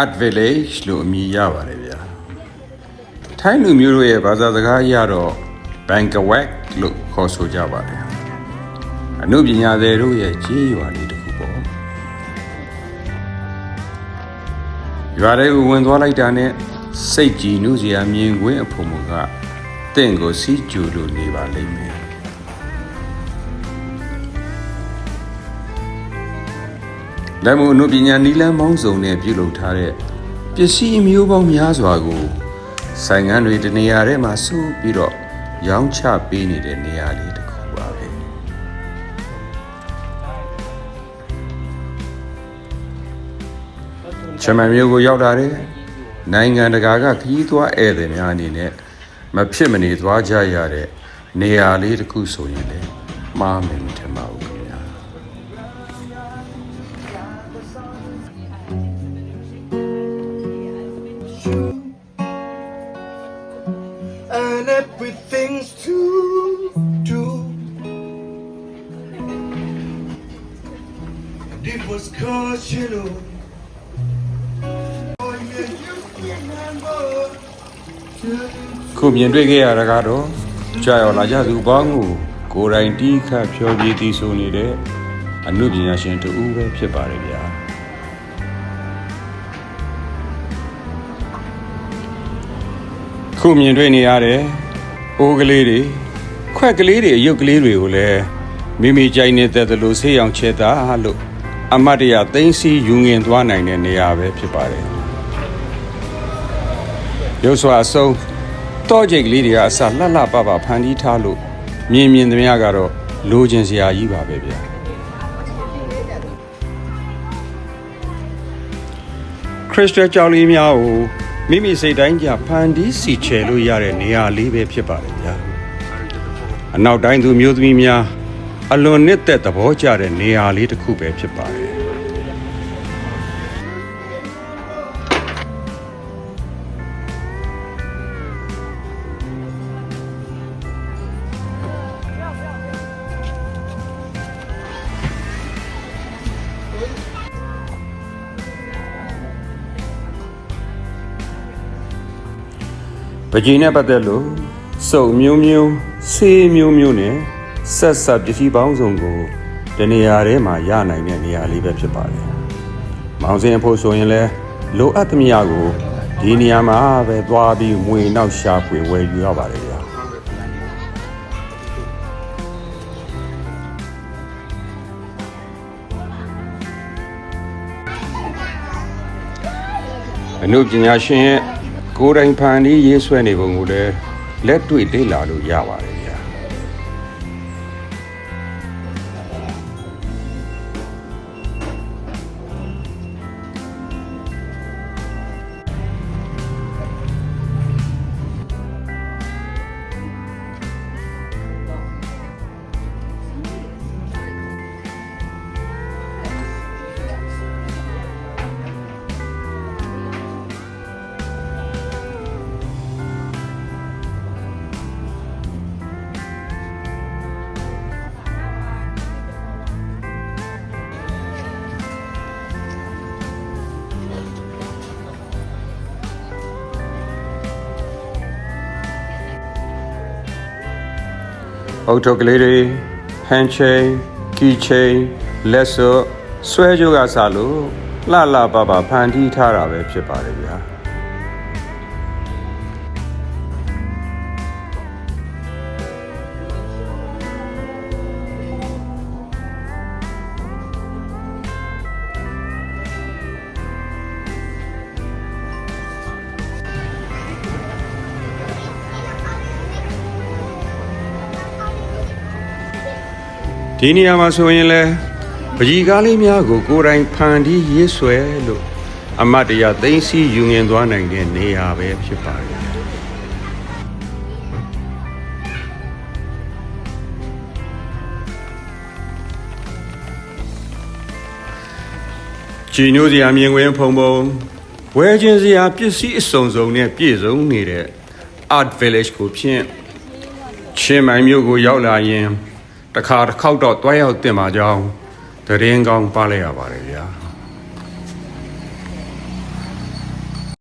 Art Village လို့အမည်ရပါတယ်ဗျာထိုင်းလူမျိုးတို့ရဲ့ဘာသာစကားအရတော့ Bangkok လို့ခေါ်ဆိုကြပါတယ်အမှုပညာသည်တို့ရဲ့ကြီးရွာလေးတစ်ခုပေါ့ရွာတွေကိုဝင်သွားလိုက်တာနဲ့စိတ်ကြည်နုစရာမြင်ကွင်းအဖို့မကတင့်ကိုစီးကြူလို့နေပါလိမ့်မယ် လက်မှုအမှုပညာနီလန်းပေါင်းစုံနဲ့ပြုလုပ်ထားတဲ့ပစ္စည်းအမျိုးပေါင်းများစွာကိုဆိုင်ငန်းတွေတနေရာထဲမှာစုပြီးတော့ရောင်းချပေးနေတဲ့နေရာလေးတစ်ခုပါပဲချမန်မျိုးကိုရောက်လာတဲ့နိုင်ငံတကာကခရီးသွားဧည့်သည်များအနေနဲ့မဖြစ်မနေသွားကြရတဲ့နေရာလေးတစ်ခုဆိုရင်လည်းမှားမယ် and everything's to do. And it was cause you know. Oh, yeah, you remember. ခုမြင်တွေ့ခဲ့ရတာကတော့ကြာရောက်လာကြသူပေါင်းကိုကိုယ်တိုင်တီးခတ်ဖြောပြတည်ဆိုနေတဲ့အမှုပညာရှင်တူဦးပဲဖြစ်ပါတယ်ဗျာ ခုမြင်တွေ့နေရတဲ့အိုးကလေးတွေခွက်ကလေးတွေအယုတ်ကလေးတွေကိုလည်းမိမိကြိုက်နေတဲ့သလိုဆေးရောင်ချဲတာလို့အမတ်တရသိန်းစီယူငင်သွားနိုင်တဲ့နေရာပဲဖြစ်ပါတယ်ရုပ်စွာအဆုံးတော့ကြိတ်ကလေးတွေကအစလှလှပပဖန်တီးထားလို့မြင်မြင်သမျှကတော့လိုချင်စရာကြီးပါပဲဗျာခရစ်စတကြောင်လေးများကို မိမိစိတ်တိုင်းကြဖန်တီးစီချယ်လို့ရတဲ့နေရာလေးပဲဖြစ်ပါတယ်ဗျာအနောက်တိုင်းသူမျိုးသမီးများအလွန်နှစ်သက်သဘောကျတဲ့နေရာလေးတစ်ခုပဲဖြစ်ပါတယ် ပကြီးနဲ့ပတ်သက်လို့စုံမျိုးမျိုးဆေးမျိုးမျိုးနဲ့ဆက်ဆက်ပစ္စည်းပေါင်းစုံကိုဒီနေရာထဲမှာရနိုင်တဲ့နေရာလေးပဲဖြစ်ပါတယ်။မောင်စင်အဖို့ဆိုရင်လည်းလိုအပ်သမျှကိုဒီနေရာမှာပဲသွားပြီးငွေနောက်ရှာဖွေဝယ်ယူရပါတယ်ဗျာ။အနုပညာရှင်ရဲ့ ကိုယ်တိုင်ဖန်ပြီးရေးဆွဲနေပုံကိုလည်းလက်တွေ့လေ့လာလို့ရပါတယ် အုတ်ထုတ်ကလေးတွေဟန်ချိန်ကီချိန်လက်စော့ဆွဲကြိုးကစားလို့လှလှပပဖန်တီးထားတာပဲဖြစ်ပါတယ်ဗျာ ဒီနေရာမှာဆိုရင်လဲပကြီးကားလေးများကိုကိုယ်တိုင်ဖန်တီးရေးဆွဲလို့အမတ်တရသိန်းစီယူငင်သွားနိုင်တဲ့နေရာပဲဖြစ်ပါတယ်ကြည်ညိုစရာမြင်ကွင်းဖုံဖုံဝဲခြင်းစရာပစ္စည်းအစုံစုံနဲ့ပြည့်စုံနေတဲ့ Art Village ကိုဖြင့်ချင်းမိုင်မြို့ကိုရောက်လာရင် တစ်ခါတစ်ခေါက်တော့တွားရောက်တင်ပါကြောင်းသတင်းကောင်းပါလိုက်ရပါတယ်ဗျာ